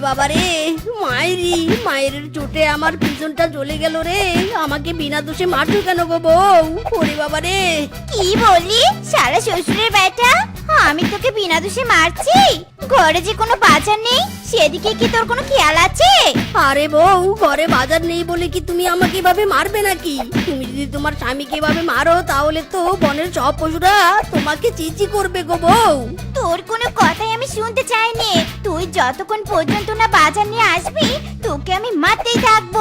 বাবা রে মায়েরি মায়ের চোটে আমার পিছনটা জ্বলে গেল রে। আমাকে বিনা দোষে মারছো কেন গো বউ? ওরে বাবা রে কি বলি সারা শ্বশুরের বেটা আমি তোকে বিনা দোষে মারছি। ঘরে যে কোনো বাজার নেই সেদিকে কি তোর কোনো খেয়াল আছে? আরে বউ ঘরে বাজার নেই বলে কি তুমি আমাকে এভাবে মারবে নাকি? তুমি যদি তোমার স্বামীকে এভাবে মারো তাহলে তো বনের সব পশুরা তোমাকে চিচি করবে গো বউ। তোর কোনো কথাই আমি শুনতে চাইনি। তুই যতক্ষণ পর্যন্ত না বাজার নিয়ে আসবি তোকে আমি মারতেই থাকব।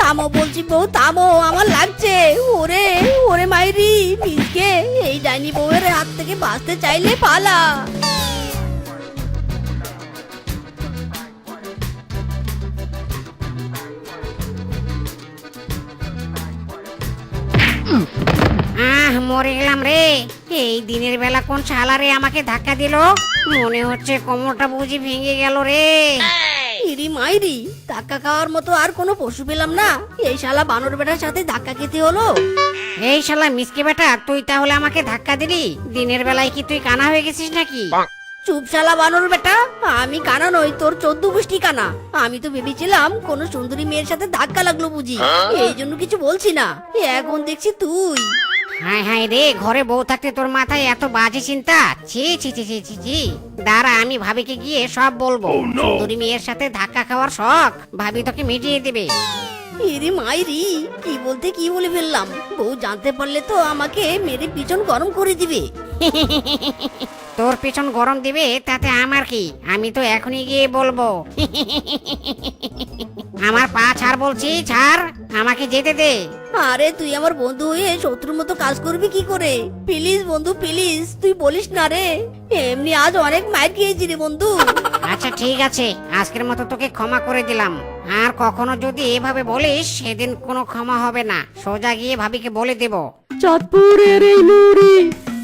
থামো বলছি বউ থামো আমার লাগছে। ওরে ওরে মাইরি, মিসকে, এই ডাইনি বউয়ের হাত থেকে বাঁচতে চাইলে পালা। আহ, মরে গেলাম রে। এই দিনের বেলা কোন শালারে আমাকে ধাক্কা দিল? মনে হচ্ছে কোমরটা বুঝি ভেঙে গেল রে। ইরি মাইরি ধাক্কা খাওয়ার মতো আর কোনো পশু পেলাম না। এই শালা বানর বেটার সাথে ধাক্কা খেতে হলো। এই শালা মিসকে বেটা তুই তাহলে আমাকে ধাক্কা দিলি? দিনের বেলায় কি তুই কানা হয়ে গেছিস নাকি? চুপ শালা বানর বেটা আমি কানা নই তোর চোদ্দ গোষ্ঠী কানা। আমি তো ভেবেছিলাম কোন সুন্দরী মেয়ের সাথে ধাক্কা লাগল বুঝি। এই জন্য কিছু বলছি না। এখন দেখছি তুই। হায় হায় রে ঘরে বউ থাকতে তোর মাথায় এত বাজে চিন্তা? ছি ছি ছি ছি ছি ছি। দাঁড়া আমি ভাবিকে গিয়ে সব বলব। সুন্দরী মেয়ের সাথে ধাক্কা খাওয়ার শখ ভাবি তোকে মিটিয়ে দেবে। ইরি মাইরি কি বলতে কি বলে ফেললাম? বউ জানতে পারলে তো আমাকে মেরে পিছন গরম করে দিবে। তোর পিছন গরম দিবে তাতে আমার কি? আমি তো এখনই গিয়ে বলব। আমার পা ছাড় বলছি ছাড়। আমাকে যেতে দে। আরে তুই আমার বন্ধু হয়ে শত্রুর মতো কাজ করবি কি করে? প্লিজ বন্ধু প্লিজ তুই বলিস না রে। এমনি আজ অনেক মাইর খেয়েছি রে বন্ধু। আচ্ছা ঠিক আছে। আজকের মতো তোকে ক্ষমা করে দিলাম। আর কখনো যদি এভাবে বলিস সেদিন কোনো ক্ষমা হবে না। সোজা গিয়ে ভাবিকে বলে দেব। চাঁদপুরের এই মুড়ি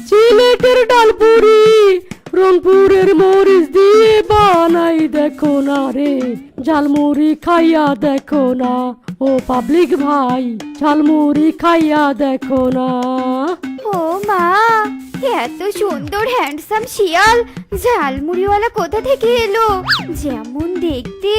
সিলেটের ডালপুরি রংপুরের মরিচ দিয়ে বানাই দেখো না রে। ঝালমুড়ি খাইয়া দেখো না। ও পাবলিক ভাই ঝালমুড়ি খাইয়া দেখো না। ও মা এত সুন্দর হ্যান্ডসাম শিয়াল ঝালমুড়িওয়ালা কোথা থেকে এলো? যেমন দেখতে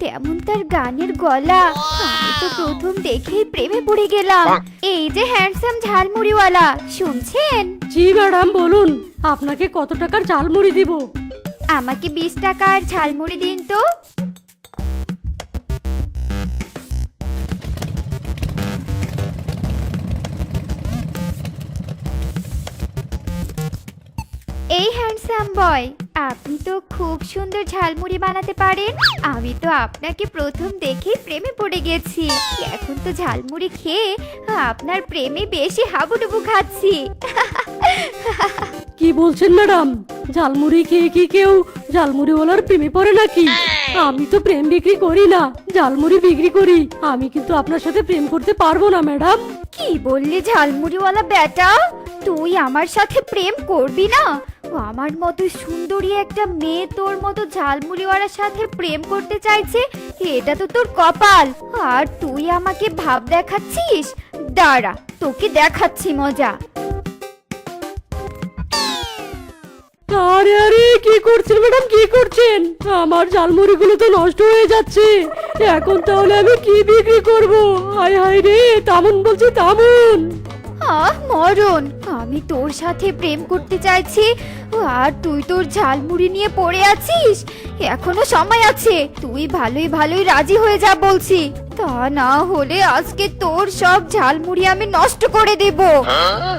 তেমন তার গানের গলা। আমি তো প্রথম দেখেই প্রেমে পড়ে গেলাম। এই যে হ্যান্ডসাম ঝালমুড়িওয়ালা শুনছেন? জি ম্যাডাম বলুন আপনাকে কত টাকার ঝালমুড়ি দিব? আমাকে বিশ টাকার ঝালমুড়ি দিন তো। এই হ্যান্ডসাম বয় আপনি তো খুব সুন্দর ঝালমুড়ি বানাতে পারেন। আমি তো আপনাকে প্রথম দেখে প্রেমে পড়ে গেছি। এখন তো ঝালমুড়ি খেয়ে আপনার প্রেমে বেশি হাবুডুবু খাচ্ছি। কি বলছেন ম্যাডাম? ঝালমুড়ি খেয়ে কি কেউ ঝালমুড়িওয়ালার প্রেমে পড়ে নাকি? আমি তো প্রেম বিক্রি করি না ঝালমুড়ি বিক্রি করি। আমি কিন্তু আপনার সাথে প্রেম করতে পারব না ম্যাডাম। কি বললি ঝালমুড়িওয়ালা বেটা তুই আমার সাথে প্রেম করবি না? আমার মতো সুন্দরী একটা মেয়ে তোর মতো ঝালমুড়িওয়ালার সাথে প্রেম করতে চাইছে, এটা তো তোর কপাল। আর তুই আমাকে ভাব দেখাচ্ছিস? দাঁড়া, তোকে দেখাচ্ছি মজা। আরে আরে, কি করছেন ম্যাডাম? কি করছেন? আমার ঝালমুড়িগুলো তো নষ্ট হয়ে যাচ্ছে। এখন তাহলে আমি কি বিক্রি করব? হায় হায় রে, তামুন বলছি তামুন। আহ মরণ। আমি তোর সাথে প্রেম করতে চাইছি আর তুই তোর ঝালমুড়ি নিয়ে পড়ে আছিস? এখনও সময় আছে তুই ভালোই ভালোই রাজি হয়ে যা বলছি। তা না হলে আজকে তোর সব ঝালমুড়ি আমি নষ্ট করে দেব।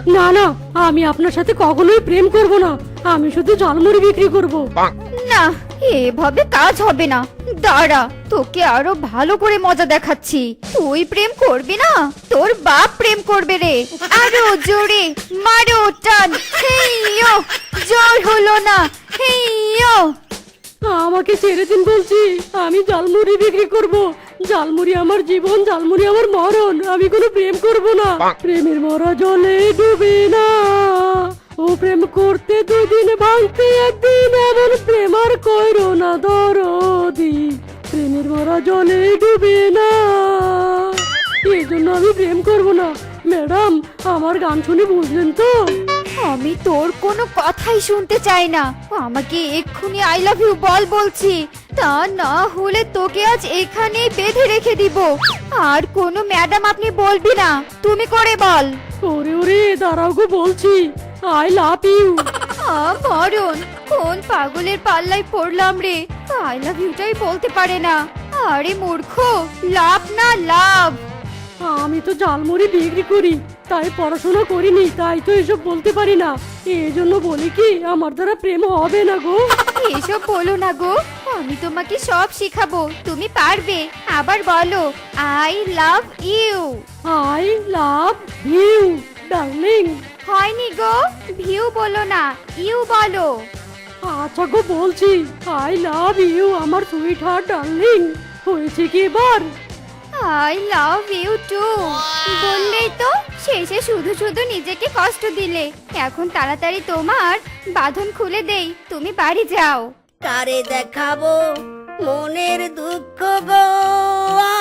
না না আমি আপনার সাথে কখনোই প্রেম করব না। আমি শুধু ঝালমুড়ি বিক্রি করব। না এভাবে কাজ হবে না। দাঁড়া তোকে আরও ভালো করে মজা দেখাচ্ছি। তুই প্রেম করবি না? তোর বাপ প্রেম করবে রে। আরও জোরে মারো টান। হেইয়ো জোর হলো না। হেইয়ো। আমাকে ছেড়ে দিন বলছি আমি জালমুড়ি বিক্রি করব। ঝালমুড়ি আমার জীবন ঝালমুড়ি আমার মরণ। আমি কোনো প্রেম করব না। প্রেমের মরা জলে ডুবে না। ও প্রেম করতে দুই দিন ভাঙতে একদিন এমন প্রেম আর কইরো না দরদি। প্রেমের মরা জলে ডুবে না। এই জন্য আমি প্রেম করব না। ম্যাডাম আমার গান শুনে বুঝলেন তো? আমি তোর কোনো কথাই শুনতে চাই না। আমাকে এক্ষুনি আই লাভ ইউ বল বলছি। তা না হলে তোকে আজ এখানেই বেঁধে রেখে দিব। আর কোনো ম্যাডাম আপনি বলবি না। তুমি করে বল। ওরে ওরে দাঁড়াও গো বলছি। I love you. আ মরণ কোন পাগলের পাল্লায় পড়লাম রে? আই লাভ ইউটাই বলতে পারে না। আরে মূর্খ লাভ না লাভ। আমি তো জালমুড়ি বিক্রি করি তাই পড়াশোনা করিনি তাই তো এসব বলতে পারি না। এই জন্য বলি কি আমার দ্বারা প্রেম হবে না গো। এসব বলো না গো আমি তোমাকে সব শেখাবো তুমি পারবে। আবার বলো I love you. I love you darling. হয়নি গো। ভিউ বলো না ইউ বলো। আচ্ছা গো বলছি। আই লাভ ইউ আমার সুইট হার্ট ডার্লিং হয়েছে কি এবার? আই লাভ ইউ টু বললেই তো শেষে শুধু শুধু নিজেকে কষ্ট দিলে। এখন তাড়াতাড়ি তোমার বাঁধন খুলে দেই তুমি বাড়ি যাও। কারে দেখাবো মনের দুঃখ গো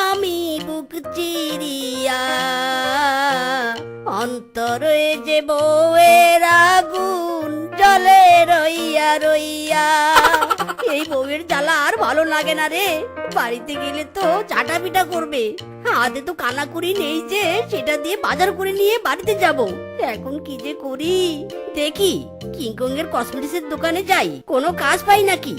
আমি বুক চিরিয়া। অন্তরে যে বউয়ের আগুন জলে রইয়া রইয়া। এই বউয়ের জ্বালা আর ভালো লাগে না রে। বাড়িতে গেলে তো চাটা পিটা করবে। হাতে তো কানাকুড়ি নেই যে, সেটা দিয়ে বাজার করে নিয়ে বাড়িতে যাব। এখন কি যে করি? দেখি কিংকং এর কসমেটিক্সের দোকানে যাই। কোনো কাজ পাই নাকি?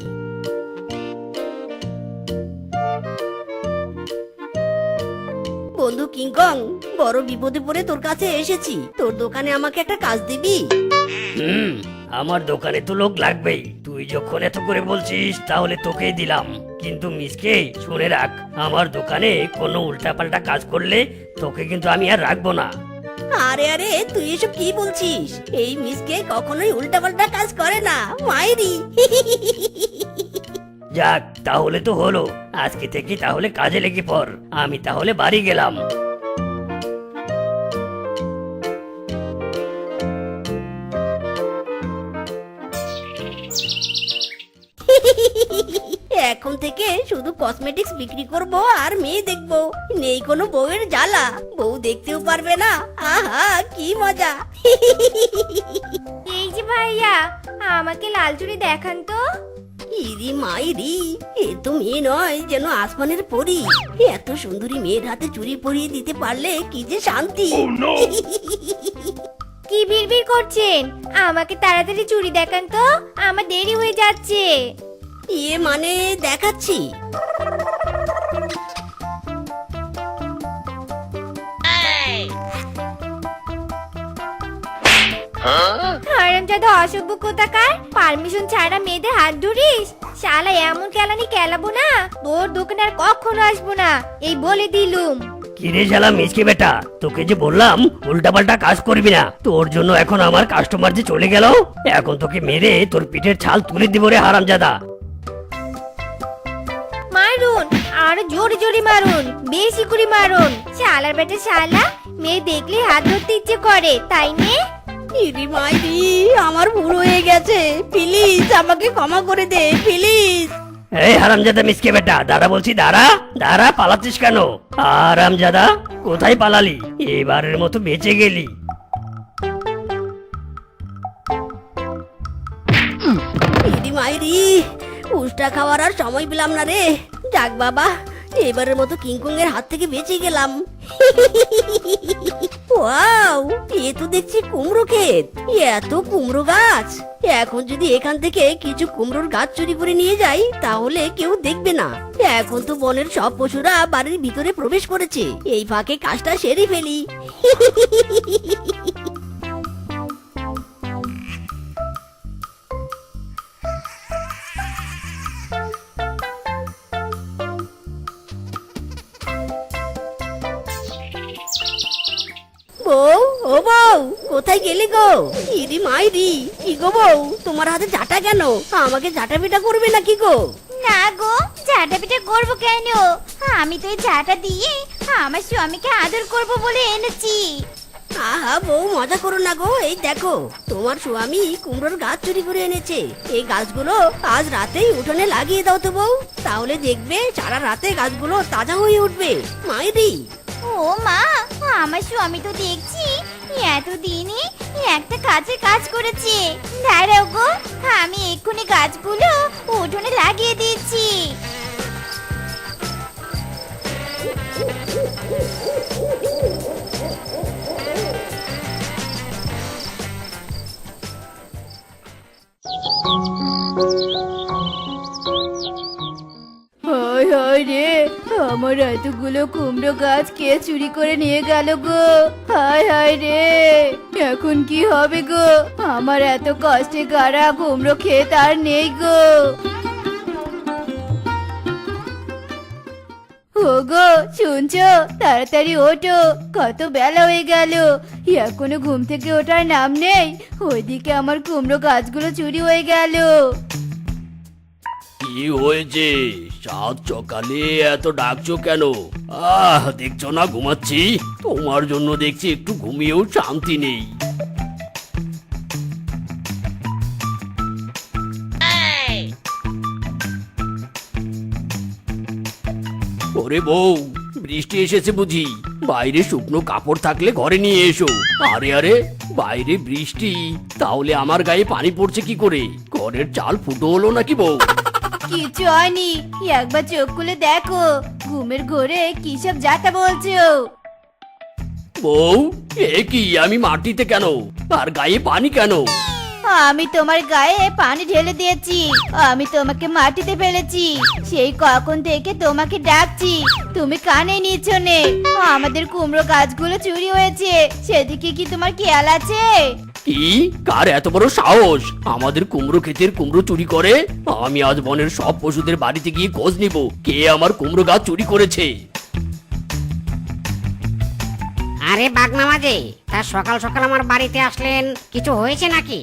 বন্ধু কিংকং বড় বিপদে পড়ে তোর কাছে এসেছি। তোর দোকানে আমাকে একটা কাজ দিবি? হুম আমার দোকানে তো লোক লাগবেই। তুই যখন এত করে বলছিস তাহলে তোকেই দিলাম। কিন্তু মিসকে শুনে রাখ আমার দোকানে কোনো উল্টাপাল্টা কাজ করলে তোকে কিন্তু আমি আর রাখব না। আরে আরে তুই এসব কি বলছিস? এই মিসকে কখনোই উল্টাপাল্টা কাজ করে না মাইরি। যাক তাহলে তো হলো। আজকে থেকে তাহলে কাজে লেগে পর আমি তাহলে বাড়ি গেলাম। এখন থেকে শুধু কসমেটিক্স বিক্রি করব আর মেয়ে দেখব। নেই কোনো বউয়ের জ্বালা। বউ দেখতেও পারবে না। আহা কি মজা। এই যে ভাইয়া আমাকে লাল চুড়ি দেখান তো। ইরি মাইরি এ তো মেয়ে নয় যেন আসমানের পরি। এত সুন্দরী মেয়ের হাতে চুরি পরিয়ে দিতে পারলে কি যে শান্তি। কি বিড়বিড় করছেন? আমাকে তাড়াতাড়ি চুড়ি দেখান তো আমার দেরি হয়ে যাচ্ছে। ইয়ে মানে দেখাচ্ছি। হারামজাদা অসভ্য কোথাকার? পারমিশন ছাড়া মেয়েদের হাত ধরিস? শালা এমন কেলানি কেলাবো না। তোর দোকানে আর কখনো আসব না। এই বলে দিলুম। কিরে শালা মিসকে বেটা তোকে যে বললাম উল্টাপাল্টা কাজ করবি না। তোর জন্য এখন আমার কাস্টমার যে চলে গেল এখন তোকে মেরে তোর পিঠের ছাল তুলে দিব রে হারামজাদা। মারুন আর জোরে জোরে মারুন বেশি করে মারুন। শালার বেটা শালা মেয়ে দেখলে হাত ধরতে ইচ্ছে করে তাই নে? ইরি মাইরি আমার ভুল হয়ে গেছে। প্লিজ আমাকে ক্ষমা করে দে প্লিজ। এই হারামজাদা মিসকে বেটা দাদা বলছি দাঁড়া দাঁড়া পালাচ্ছিস কেন? হারামজাদা কোথায় পালালি? এবারের মতো বেঁচে গেলি। ইরি মাইরি উষ্টা খাওয়ার আর সময় পেলাম না রে। যাক বাবা এবারের মতো কিংকং এর হাত থেকে বেঁচে গেলাম। ওয়াও, এ তো দেখছি কুমড়ো ক্ষেত। এত কুমড়ো গাছ। এখন যদি এখান থেকে কিছু কুমড়োর গাছ চুরি করে নিয়ে যাই, তাহলে কেউ দেখবে না। এখন তো বনের সব পশুরা বাড়ির ভিতরে প্রবেশ করেছে। এই ফাঁকে কাজটা সেরে ফেলি। বউ ও বউ কোথায় গেলি গো? ইরি মাইরি কি গো বউ তোমার হাতে ঝাঁটা কেন? আমাকে ঝাঁটা পিটা করবে নাকি গো? না গো ঝাঁটা পিঠা করব কেন? আমি তো এই ঝাঁটা দিয়ে আমার স্বামীকে আদর করব বলে এনেছি। আহা বউ মজা করো না গো। এই দেখো তোমার স্বামী কুমড়োর গাছ চুরি করে এনেছে। এই গাছগুলো আজ রাতেই উঠোনে লাগিয়ে দাও তো বউ। তাহলে দেখবে সারা রাতে গাছগুলো তাজা হয়ে উঠবে। মাইরি। ও মা আমার স্বামী তো দেখছি এতদিনে একটা কাজে কাজ করেছে। দাঁড়াও গো, আমি এক্ষুনি গাছগুলো উঠোনে লাগিয়ে দিচ্ছি। হায় আমার এতগুলো কুমড়ো গাছ কে চুরি করে নিয়ে গেল গো? হায় হায় রে! এখন কি হবে গো? আমার এত কষ্টে গাড়া কুমড়ো ক্ষেত আর নেই গো। ওগো, শুনছো? তাড়াতাড়ি ওঠো। কত বেলা হয়ে গেল। এখনও ঘুম থেকে ওঠার নাম নেই। ওইদিকে আমার কুমড়ো গাছগুলো চুরি হয়ে গেল। কি হয়েছে? সাত সকালে এত ডাকছো কেন? আহ, দেখছ না ঘুমাচ্ছি? তোমার জন্য দেখছি একটু ঘুমিয়েও শান্তি নেই। ওরে বউ, বৃষ্টি এসেছে বুঝি। বাইরে শুকনো কাপড় থাকলে ঘরে নিয়ে এসো। আরে আরে, বাইরে বৃষ্টি। তাহলে আমার গায়ে পানি পড়ছে কি করে? ঘরের চাল ফুটো হলো নাকি বউ? কিছু হয়নি। একবার চোখ খুলে দেখো ঘুমের ঘোরে কি সব যাতা বলছো? বউ এ কি আমি মাটিতে কেন? আর গায়ে পানি কেন? আমি তোমার গায়ে পানি ঢেলে দিয়েছি আমি তোমাকে মাটিতে ফেলেছি সেই কখন থেকে তোমাকে ডাকছি তুমি কানে নিচ্ছ নে। আমাদের কুমড়ো গাছগুলো চুরি হয়েছে সেদিকে কি তোমার খেয়াল আছে? কি? কার এত বড় সাহস? আমাদের কুমড়ো ক্ষেতের কুমড়ো চুরি করে? আমি আজ বনের সব পশুদের বাড়িতে গিয়ে খোঁজ নিব কে আমার কুমড়ো গাছ চুরি করেছে। আরে বাঘ মামা যে তা সকাল সকাল আমার বাড়িতে আসলেন কিছু হয়েছে নাকি?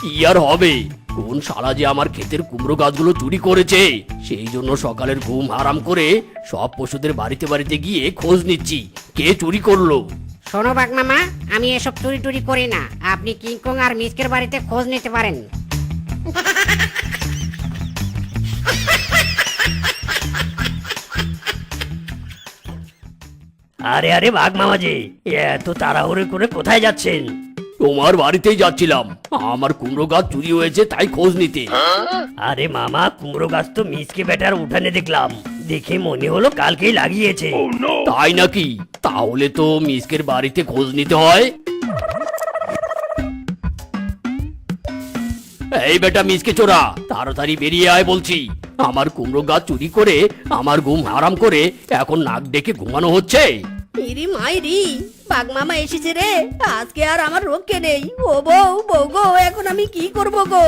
কি আর হবে? কোন শালা যে আমার ক্ষেতের কুমড়ো গাছগুলো চুরি করেছে? সেই জন্য সকালের ঘুম হারাম করে সব পশুদের বাড়িতে বাড়িতে গিয়ে খোঁজ নিচ্ছি কে চুরি করল? শোনো বাঘ মামা আমি এসব চুরি টুরি করি না। আপনি কিংকং আর মিসকের বাড়িতে খোঁজ নিতে পারেন। আরে আরে বাঘ মামাজি এত তাড়াহুড়ো করে কোথায় যাচ্ছেন? তোমার বাড়িতেই যাচ্ছিলাম। আমার কুমড়ো গাছ চুরি হয়েছে তাই খোঁজ নিতে। আরে মামা কুমড়ো গাছ তো মিসকে বেটার উঠানে দেখলাম। দেখে মনে হলো কালকেই লাগিয়েছে। তাই নাকি? তাহলে তো মিসকের বাড়িতে খোঁজ নিতে হয়। এই বেটা মিসকে চোরা তাড়াতাড়ি বেরিয়ে আয় বলছি। আমার কুমড়ো গাছ চুরি করে আমার ঘুম হারাম করে এখন নাক ডেকে ঘুমানো হচ্ছে। ইরি মাইরি মামা এসেছে রে। আজকে আর আমার রক্ষে নেই। ও বউ বউ গো এখন আমি কি করব গো?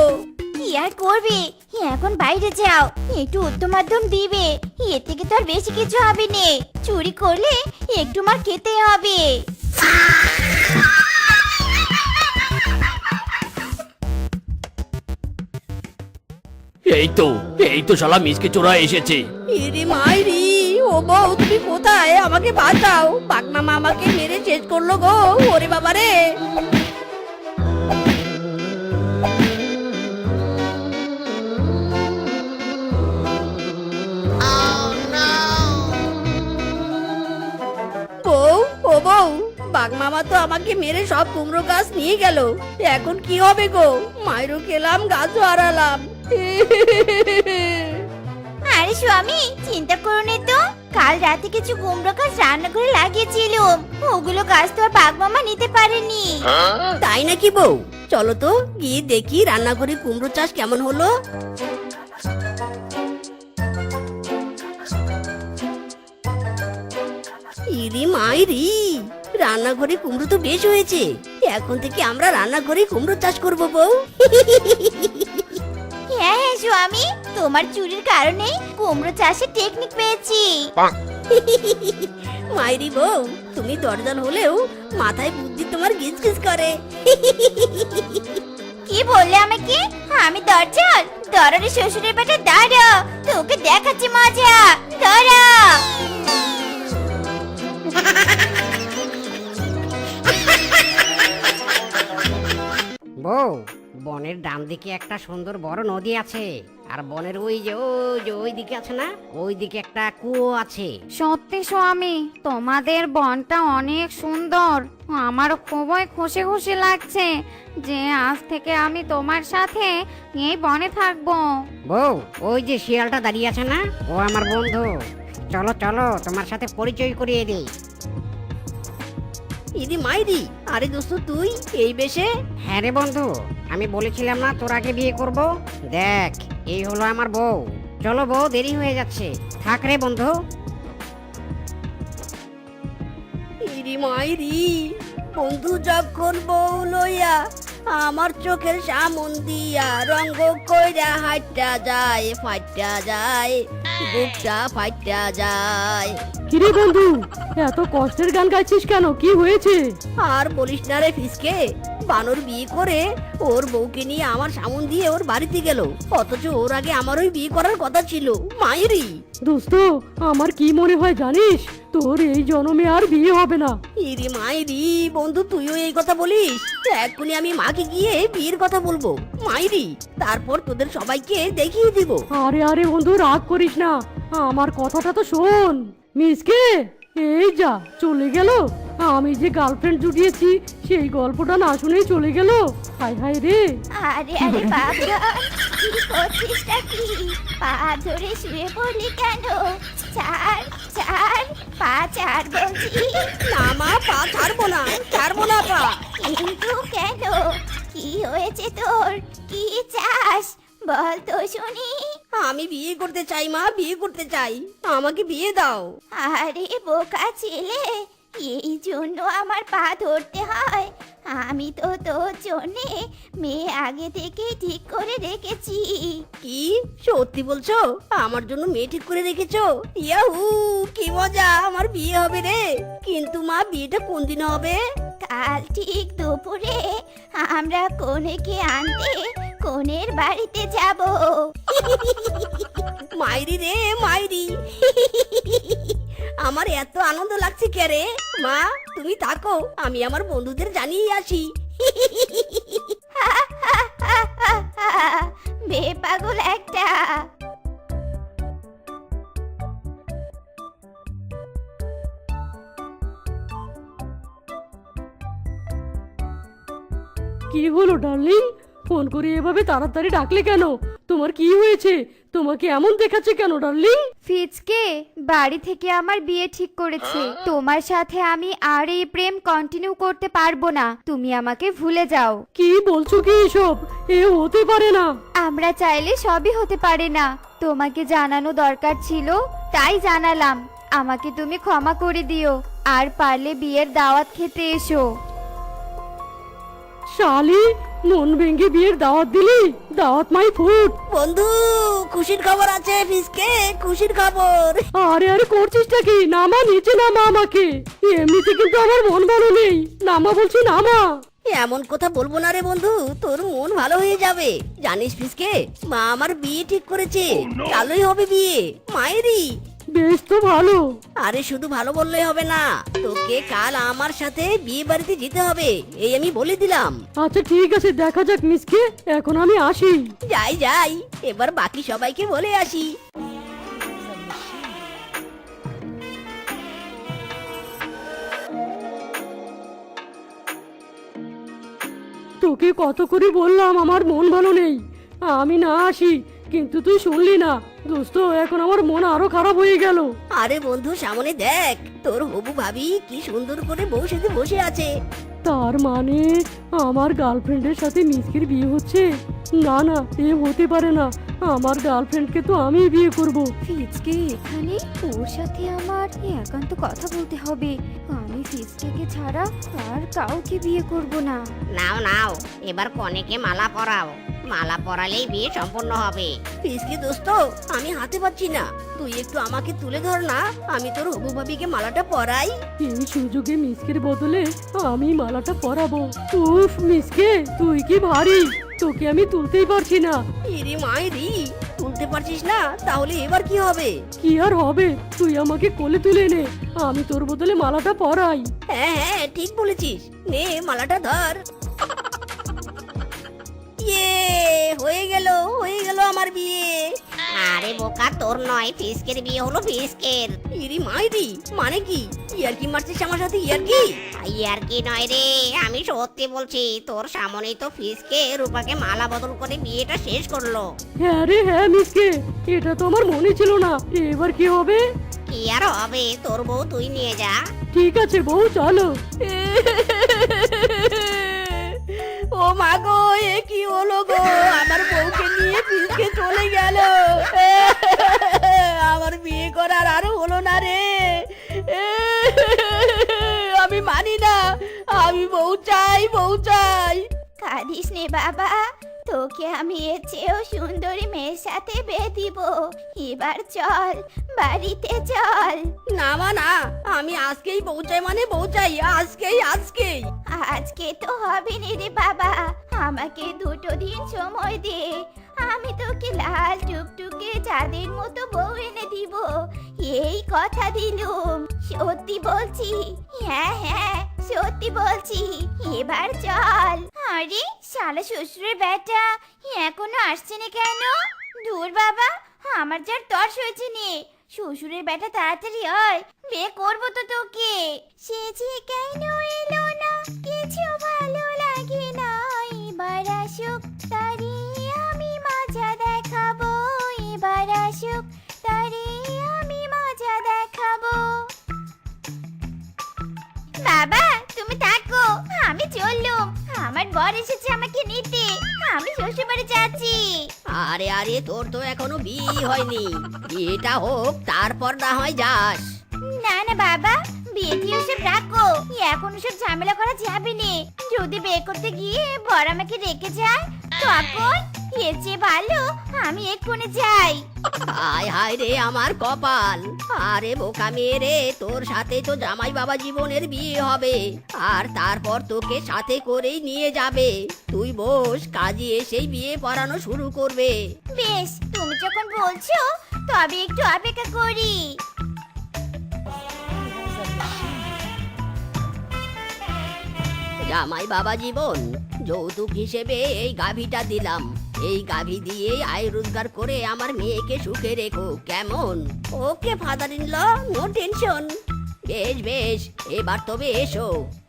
কি আর করবে? এখন বাইরে যাও। একটু উত্তম মাধ্যম দিবে। এর থেকে তো আর বেশি কিছু হবে নে। চুরি করলে একটু মার খেতে হবে। এই তো এই তো শালা মিসকে চোরা এসেছে। ইরি মাইরি ও বউ তুমি কোথায়? আমাকে বাঁচাও। বাঘ মামা আমাকে মেরে শেষ করল গো। ওরে বাবা বাঘ মামা তো আমাকে মেরে সব কুমড়ো গাছ নিয়ে গেল। এখন কি হবে গো? মায়েরও খেলাম গাছও হারালাম। আরে স্বামী চিন্তা করো না তো। কাল রাতে কিছু কুমড়ো গাছ রান্না করে লাগিয়েছিলাম। ওগুলো গাছ তো আর বাঘ মামা নিতে পারেনি। তাই নাকি বউ? চলো তো গিয়ে দেখি রান্নাঘরে কুমড়ো চাষ কেমন হলো। ইরি মাইরি। রান্নাঘরে কুমড়ো তো বেশ হয়েছে। এখন থেকে আমরা রান্নাঘরে কুমড়ো চাষ করব বউ। হ্যাঁ হ্যাঁ স্বামী। তোমার চুরির কারণে কুমড়ো চাষের টেকনিক পেয়েছি। মাইরি বউ তুমি দরজাল হলেও মাথায় বুদ্ধি তোমার গিজ গিজ করে। কি বললে আমাকে? আমি দরজাল? দরারে শ্বশুরের বেটা দাঁড়া। তোকে দেখাচ্ছি মজা। দাঁড়া বউ বনের ডান দিকে একটা সুন্দর বড় নদী আছে আর বনের ওই যে ওই যে ওই দিকে আছে না ওই দিকে একটা কুয়ো আছে। সত্যি স্বামী তোমাদের বনটা অনেক সুন্দর। আমার খুবই খুশি খুশি লাগছে যে আজ থেকে আমি তোমার সাথে এই বনে থাকব। বউ ওই যে শিয়ালটা দাঁড়িয়ে আছে না ও আমার বন্ধু। চলো চলো তোমার সাথে পরিচয় করিয়ে দিই। ইদি মাইরি আরে দোস্ত তুই এই বেশে? হ্যাঁ রে বন্ধু আমি বলেছিলাম না তোর আগে বিয়ে করব? দেখ এই হলো আমার বউ। চলো বউ দেরি হয়ে যাচ্ছে। থাক রে বন্ধু। ইরি মাইরি বন্ধু যখন বউ লইয়া আমার চোখের সামন দিয়া রঙ্গ কইরা হাইটা যায় ফাইটা যায় বুকটা ফাইটা যায়। কিরে বন্ধু এত কষ্টের গান গাইছিস কেন? কি হয়েছে? আর বলিস না রে ফিসকে বানর বিয়ে করে ওর বউকে নিয়ে আমার সামন দিয়ে ওর বাড়িতে গেল। অথচ ওর আগে আমারই বিয়ে করার কথা ছিল মায়েরই দোস্ত আমার কি মনে হয় জানিস? তোর এই জনমে আর বিয়ে হবে না। ইরি মাইরি বন্ধু তুইও এই কথা বলিস? এক্ষুনি আমি মাকে গিয়ে বিয়ের কথা বলব। মাইরি তারপর তোদের সবাইকে দেখিয়ে দিব। আরে আরে বন্ধু রাগ করিস না। আমার কথাটা তো শোন। মিসকে? এই যা চলে গেল। আমি যে গার্লফ্রেন্ড জুটিয়েছি সেই গল্পটা না শুনেই চলে গেল। হাই হাই রে। আরে আরে বাবা। কি করছিসটা কি? পা ধরে শুয়ে পড়লি কেন? চার চার পা চার বলছি। না মা পা ছাড়বো না ছাড়বো না পা। কিন্তু কেন? কি হয়েছে তোর? কি চাস? বল তো শুনি। আমি বিয়ে করতে চাই মা বিয়ে করতে চাই। আমাকে বিয়ে দাও। আরে বোকা ছেলে এই জন্য আমার পা ধরতে হয়। আমি তো তোর জন্যে মেয়ে আগে থেকে ঠিক করে রেখেছি। কি? সত্যি বলছো? আমার জন্য মেয়ে ঠিক করে রেখেছো? ইয়াহু কি মজা আমার বিয়ে হবে রে। কিন্তু মা বিয়েটা কোন দিন হবে? কাল ঠিক দুপুরে আমরা কনেকে আনতে কনের বাড়িতে যাব। মাইরি রে মাইরি। আমার এত আনন্দ লাগছে কে রে? মা তুমি থাকো আমি আমার বন্ধুদের জানিয়ে আসি। বে পাগল একটা। কি হলো ডার্লিং? ফোন করে এভাবে তাড়াতাড়ি ডাকলে কেন? তোমার কি হয়েছে? তোমাকে এমন দেখাচ্ছে কেন ডার্লিং? ফিজকে বাড়ি থেকে আমার বিয়ে ঠিক করেছে। তোমার সাথে আমি আর এই প্রেম কন্টিনিউ করতে পারব না। তুমি আমাকে ভুলে যাও। কি বলছো কি এসব? এ হতে পারে না। আমরা চাইলে সবই হতে পারে না। তোমাকে জানানো দরকার ছিল তাই জানালাম। আমাকে তুমি ক্ষমা করে দিও। আর পারলে বিয়ের দাওয়াত খেতে এসো। শালি মন ভেঙে বিয়ের দাওয়াত দিলি? দাওয়াত মাই ফুড বন্ধু খুশির খবর আছে ফিসকে খুশির খবর। আরে আরে করছিসটা কি? নামা নিচে নামা আমাকে। এমনিতে কিন্তু আমার মন ভালো নেই। নামা বলছি নামা। এমন কথা বলব না রে বন্ধু তোর মন ভালো হয়ে যাবে। জানিস ফিসকে মা আমার বিয়ে ঠিক করেছে। কালোই হবে বিয়ে। মায়েরই। বেশ তো ভালো। আরে শুধু ভালো বললেই হবে না তোকে কাল আমার সাথে বিয়ে বাড়িতে যেতে হবে এই আমি বলে দিলাম। আচ্ছা ঠিক আছে দেখা যাক মিসকে এখন আমি আসি। যাই যাই এবার বাকি সবাইকে বলে আসি। তোকে কত করে বললাম আমার মন ভালো নেই। আমি না আসি কিন্তু তুই শুনলি না। দোস্ত এখন আমার মন আরও খারাপ হয়ে গেল। আরে বন্ধু সামনে দেখ তোর হবু ভাবি কি সুন্দর করে বউ সাথে বসে আছে। তার মানে আমার গার্লফ্রেন্ডের সাথে মিসকির বিয়ে হচ্ছে? না না এ হতে পারে না। আমার গার্লফ্রেন্ডকে তো আমি বিয়ে করব। ফিজকে এখানে ওর সাথে আমার একান্ত কথা বলতে হবে। আমি ফিজকে ছাড়া আর কাউকে বিয়ে করব না। নাও নাও এবার কনেকে মালা পরাও। মালা পরালেই বিয়ে সম্পূর্ণ হবে। পিসকি দোস্ত আমি হাতে পাচ্ছি না। তুই একটু আমাকে তুলে ধর না আমি তোর হবু ভাবিকে মালাটা পরাই। এই সুযোগে মিসকের বদলে আমি মালাটা পরাবো। উফ মিসকে তুই কি ভারী। তোকে আমি তুলতেই পারছি না। ইরি মাইরি তুলতে পারছিস না তাহলে এবার কি হবে? কি আর হবে? তুই আমাকে কোলে তুলে নে। আমি তোর বদলে মালাটা পরাই। হ্যাঁ হ্যাঁ ঠিক বলেছিস। নে মালাটা ধর। হয়ে গেল হয়ে গেল আমার বিয়ে। আরে বোকা তোর নয় ফিসকের বিয়ে হলো ফিসকের। ইরি মাইরি মানে কি? ইয়ার কি মারছিস আমার সাথে ইয়ার কি ইয়ার কি নয় রে আমি সত্যি বলছি তোর সামনেই তো ফিসকে রূপাকে মালা বদল করে বিয়েটা শেষ করল। হ্যাঁ রে হ্যাঁ মিসকে এটা তো আমার মনে ছিল না। এবার কি হবে? কি আর হবে তোর বউ তুই নিয়ে যা। ঠিক আছে বউ চলো। এ কি হলো গো? আমার বউকে নিয়ে পিসকে চলে গেল। আমার বিয়ে করার আর হলো না রে। আমি মানি না। আমি বউ চাই বউ চাই। কাঁদিস নে বাবা। তোকে আমি এর চেয়েও সুন্দরী মেয়ের সাথে বিয়ে দিব। এবার চল বাড়িতে চল। না মা না। আমি আজকেই বউ চাই মানে বউ চাই। আজকেই আজকেই। আজকে তো হবে না রে বাবা। আমাকে দুটো দিন সময় দে। আমি তোকে লাল টুকটুকে চাঁদের মতো বউ এনে দিব। এই কথা দিলুম। সত্যি বলছি। হ্যাঁ হ্যাঁ সত্যি বলছি। এবার চল। আরে, শালা শ্বশুরের বেটা এখনও আসছে না কেন? দূর বাবা, আমার যার তর্স হয়েছে নে। শ্বশুরের বেটা তাড়াতাড়ি হয় বিয়ে করব তো তোকে। সে যে কেন এলো না? কিছু ভালো বাবা তুমি থাকো। আমি চললুম। আমার বর এসেছে আমাকে নিতে। আমি শ্বশুর বাড়ি যাচ্ছি। আরে আরে তোর তো এখনও বিয়ে হয়নি। বিয়েটা হোক তারপর না হয় যাস। না না বাবা বিয়ে দিয়ে ওসব রাখো? এখন সব ঝামেলা করা যাবে না। যদি বিয়ে করতে গিয়ে বর আমাকে রেখে যায় তখন এর চেয়ে ভালো আমি এক্ষুনি যাই। হায় হায় রে আমার কপাল। আরে বোকা মেয়ে রে তোর সাথে তো জামাই বাবা জীবনের বিয়ে হবে। আর তারপর তোকে সাথে করেই নিয়ে যাবে। তুই বস কাজে এসেই বিয়ে পড়ানো শুরু করবে। বেশ তুমি যখন বলছো তবে একটু অপেক্ষা করি। জামাই বাবা জীবন যৌতুক হিসেবে এই গাভীটা দিলাম। এই গাভী দিয়ে আয় রোজগার করে আমার মেয়েকে সুখে রেখো। কেমন? Okay father in law no tension বেশ বেশ, এবার তবে এসো।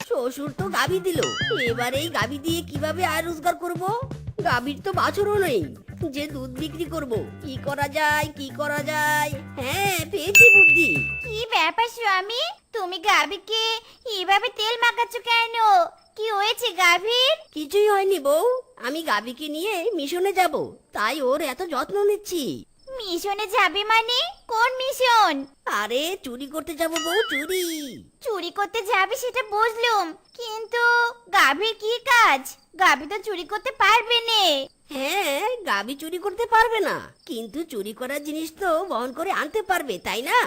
শ্বশুর তো গাভী দিল। এবার এই গাভী দিয়ে কীভাবে আয় রোজগার করব? গাভীর তো বাছুরও নেই। যে দুধ বিক্রি করব। কি করা যায়, কি করা যায়? হ্যাঁ পেয়েছি বুদ্ধি। কি ব্যাপার, স্বামী? তুমি গাভীকে এভাবে তেল মাখাচ্ছ কেন? কি হয়েছে, গাভীর? কিছুই হয়নি বউ। আমি গাভীকে নিয়ে মিশনে যাব। তাই ওর এত যত্ন নিচ্ছি। মিশনে যাবে মানে? কোন মিশন? আরে চুরি করতে যাব বউ চুরি। চুরি করতে যাবে সেটা বুঝলুম কিন্তু গাভীর কি কাজ? গাভী তো চুরি করতে পারবে না। হ্যাঁ গাবি চুরি করতে পারবে না কিন্তু চুরি করার জিনিস তো বহন করে আনতে পারবে তাই না?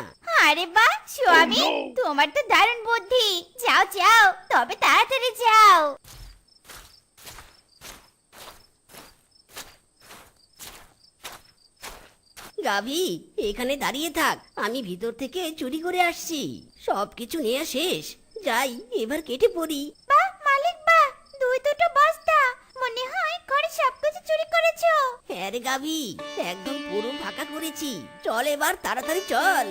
আরে বাহ স্বামী তোমার তো দারুণ বুদ্ধি। যাও যাও তবে তাড়াতাড়ি যাও। গাভি এখানে দাঁড়িয়ে থাক। আমি ভিতর থেকে চুরি করে আসছি। সবকিছু নিয়ে শেষ। যাই এবার কেটে পড়ি। বাহ মালিক বাহ। দুই দুটো বস্তা। মনে হয় ঘরে সবকিছু চুরি করেছ। হ্যাঁ রে গাভি একদম পুরো ফাঁকা করেছি। চল এবার তাড়াতাড়ি চল।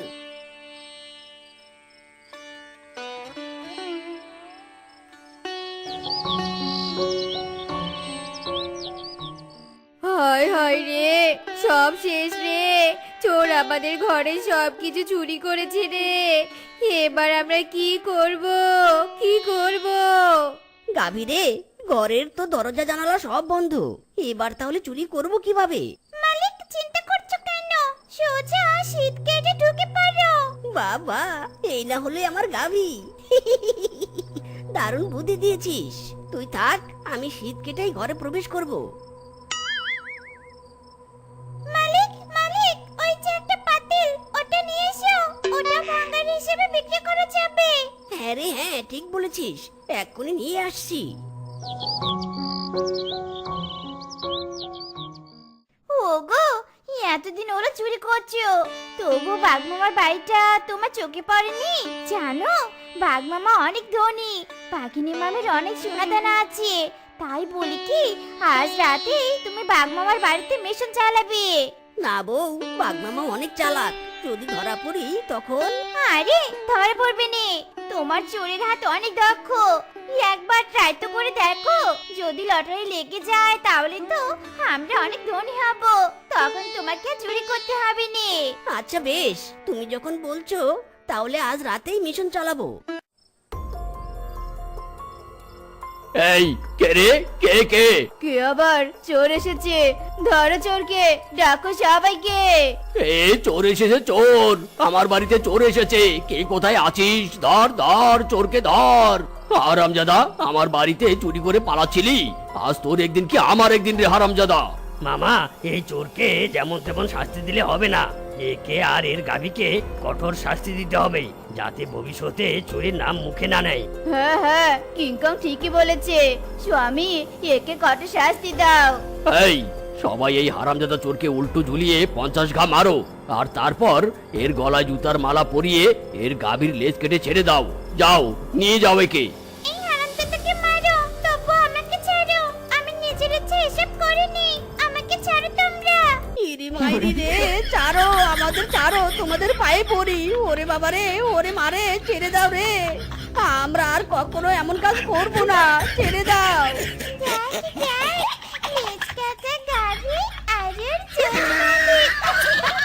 সব শেষ রে। চোর আমাদের ঘরে সব কিছু চুরি করেছে রে। এবার আমরা কি করব? কি করব? গাভি রে ঘরের তো দরজা জানালা সব বন্ধ। এবার তাহলে চুরি করব কীভাবে? মালিক চিন্তা করছ কেন? সোজা শীত কেটে ঢুকে পড়ো। বাবা এই না হলে আমার গাভি। দারুণ বুদ্ধি দিয়েছিস। তুই থাক আমি শীত কেটেই ঘরে প্রবেশ করব। হিসেবে বিক্রি করা যাবে। হ্যাঁ রে হ্যাঁ ঠিক বলেছিস। এক্ষুনি নিয়ে আসছি। ওগো এতদিন ওরা চুরি করছ। তবু বাঘমামার বাড়িটা তোমার চোখে পড়েনি? জানো বাঘমামা অনেক ধনী। পাখিনী মামের অনেক সোনা দানা আছে। তাই বলি কি আজ রাতেই তুমি বাগমামার বাড়িতে মিশন চালাবে। না বউ বাগমামা অনেক চালাক। যদি ধরা পড়ি তখন? আরে ধরা পড়বে নে। তোমার চোরের হাত অনেক দক্ষ। একবার ট্রাই তো করে দেখো। যদি লটারি লেগে যায় তাহলে তো আমরা অনেক ধনী হব। তখন তোমাকে চুরি করতে হবে নে। আচ্ছা বেশ তুমি যখন বলছো তাহলে আজ রাতেই মিশন চালাবো। এই কে রে? কে কে? কে আবার? চোর এসেছে। ধরো চোরকে ডাকো সবাইকে। এ চোর এসেছে চোর। আমার বাড়িতে চোর এসেছে। কে কোথায় আছিস? ধর ধর চোরকে ধর। হারামজাদা আমার বাড়িতে চুরি করে পালাচ্ছিলি। আজ তোর একদিন কি আমার একদিন রে হারামজাদা? মামা এই চোরকে যেমন তেমন শাস্তি দিলে হবে না। একে আর এর গাবিকে কঠোর শাস্তি দিতে হবে যাতে ভবিষ্যতে চোরের নাম মুখে না নেয়। হ্যাঁ হ্যাঁ কিংকং ঠিকই বলেছে। স্বামী একে কত শাস্তি দাও। এই সবাই এই হারামজাদা চোরকে উল্টো ঝুলিয়ে পঞ্চাশ ঘা মারো আর তারপর এর গলায় জুতার মালা পরিয়ে এর গাভীর লেজ কেটে ছেড়ে দাও। যাও নিয়ে যাও একে। এই হারামজাদাকে মারো তবু আমাকে ছাড়ো। আমি নিজের ইচ্ছে এসব করিনি। আমাকে ছাড়ো তোমরা। ইরি মাইরি রে। তারও আমাদের তারও তোমাদের পায়ে পড়ি। ওরে বাবারে, ওরে মারে, ছেড়ে দাও রে। আমরা আর কখনো এমন কাজ করব না, ছেড়ে দাও। আরে